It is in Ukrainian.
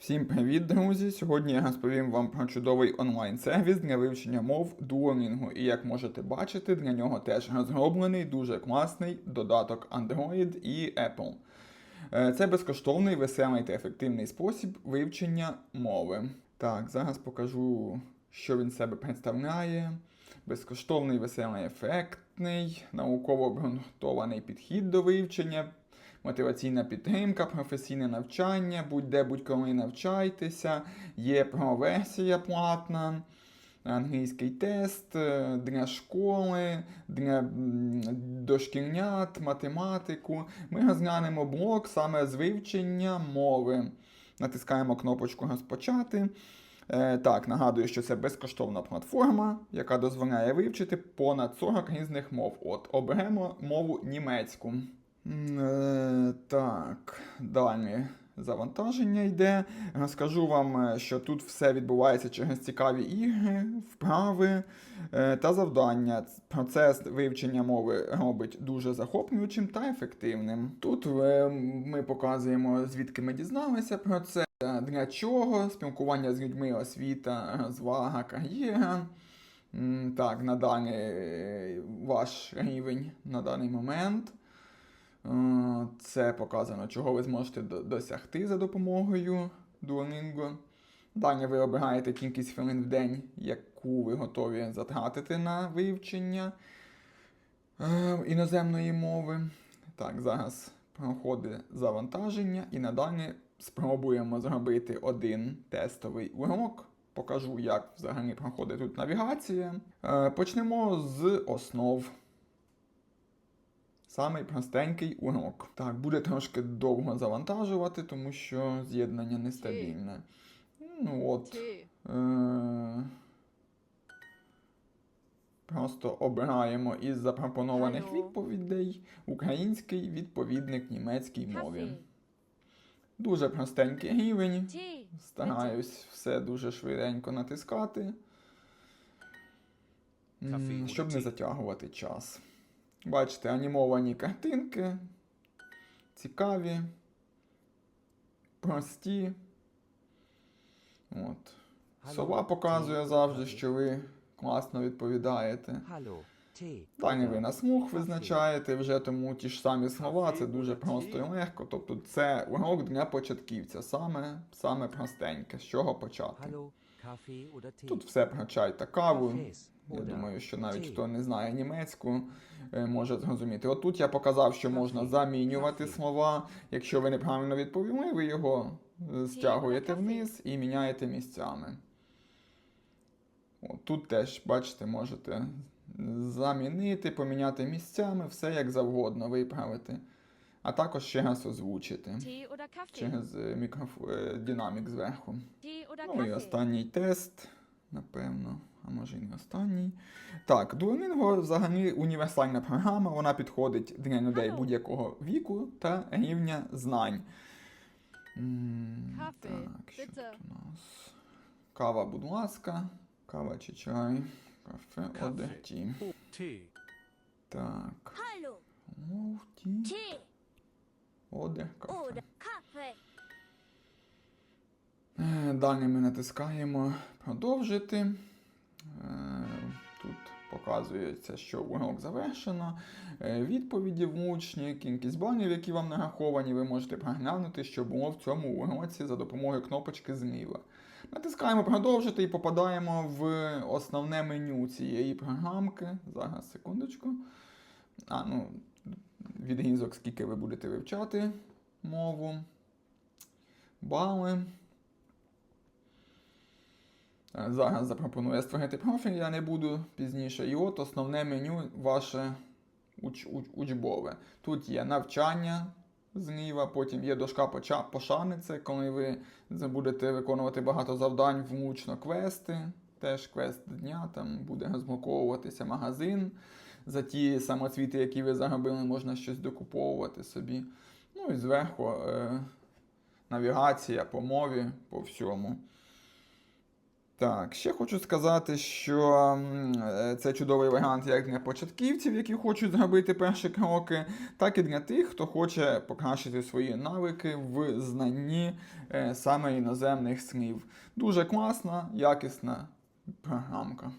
Всім привіт, друзі! Сьогодні я розповім вам про чудовий онлайн-сервіс для вивчення мов Duolingo. І як можете бачити, для нього теж розроблений дуже класний додаток Android і Apple. Е, Це безкоштовний, веселий та ефективний спосіб вивчення мови. Так, зараз покажу, що він себе представляє. Безкоштовний, веселий, ефектний, науково обґрунтований підхід до вивчення, мотиваційна підтримка, професійне навчання, будь-де будь-коли навчайтеся, є про-версія платна, англійський тест е, для школи, для дошкільнят, математику. Ми розглянемо блок саме з вивчення мови. Натискаємо кнопочку Розпочати. Е, Так, нагадую, що це безкоштовна платформа, яка дозволяє вивчити понад 40 різних мов. От, оберемо мову німецьку. Е, Так, далі завантаження йде. Розкажу вам, е, що тут все відбувається через цікаві ігри, вправи е, та завдання. Процес вивчення мови робить дуже захоплюючим та ефективним. Тут е, ми показуємо, звідки ми дізналися про це, е, для чого, спілкування з людьми, освіта, розвага, кар'єра. Так, надалі е, ваш рівень на даний момент. Е, Це показано, чого ви зможете досягти за допомогою Duolingo. Далі ви обираєте кількість хвилин в день, яку ви готові затратити на вивчення е, іноземної мови. Так, зараз проходить завантаження і надалі спробуємо зробити один тестовий урок. Покажу, як взагалі проходить тут навігація. Е, Почнемо з основ. Самий простенький урок. Так, буде трошки довго завантажувати, тому що з'єднання нестабільне. Ну от. Е- Просто обираємо із запропонованих Алло. відповідей український відповідник німецькій мові. Дуже простенький рівень. Стараюсь все дуже швиденько натискати, щоб не затягувати час. Бачите, анімовані картинки, цікаві, прості. От. Сова показує завжди, що ви класно відповідаєте. Далі ви на слух визначаєте вже, тому ті ж самі слова, це дуже просто і легко. Тобто це урок для початківця, саме, саме простеньке, з чого почати. Тут все про чай та каву. Я думаю, що навіть хто не знає німецьку, е, може зрозуміти. Отут я показав, що можна замінювати слова. Якщо ви неправильно відповіли, ви його е, стягуєте вниз і міняєте місцями. От, тут теж, бачите, можете замінити, поміняти місцями, все як завгодно виправити. А також ще раз озвучити через мікроф... е, динамік зверху. Ну і останній тест, напевно, а може і не останній. Так, Duolingo взагалі універсальна програма, вона підходить для людей будь-якого віку та рівня знань. Кафе, Так, що bitte. тут у нас? Кава, будь ласка. Кава чи чай. Кафе, Кафе. ті. Tee. Так. Hallo, Ті. Кафе. Далі ми натискаємо продовжити. Е, Тут показується, що урок завершено. Е, Відповіді влучні, кількість балів, які вам нараховані, ви можете проглянути, що було в цьому уроці за допомогою кнопочки зліва. Натискаємо продовжити і попадаємо в основне меню цієї програмки. Зараз, секундочку. А, ну, відрізок, скільки ви будете вивчати мову. Бали. Е, Зараз запропоную створити профіль, я не буду пізніше. І от основне меню ваше уч, уч, учбове. Тут є навчання зліва, потім є дошка пошани, це коли ви будете виконувати багато завдань влучно квести. Теж квест дня, там буде розблоковуватися магазин. За ті самоцвіти, які ви заробили, можна щось докуповувати собі. Ну і зверху е, навігація по мові, по всьому. Так, ще хочу сказати, що е, це чудовий варіант як для початківців, які хочуть зробити перші кроки, так і для тих, хто хоче покращити свої навики в знанні е, саме іноземних слів. Дуже класна, якісна Poznámka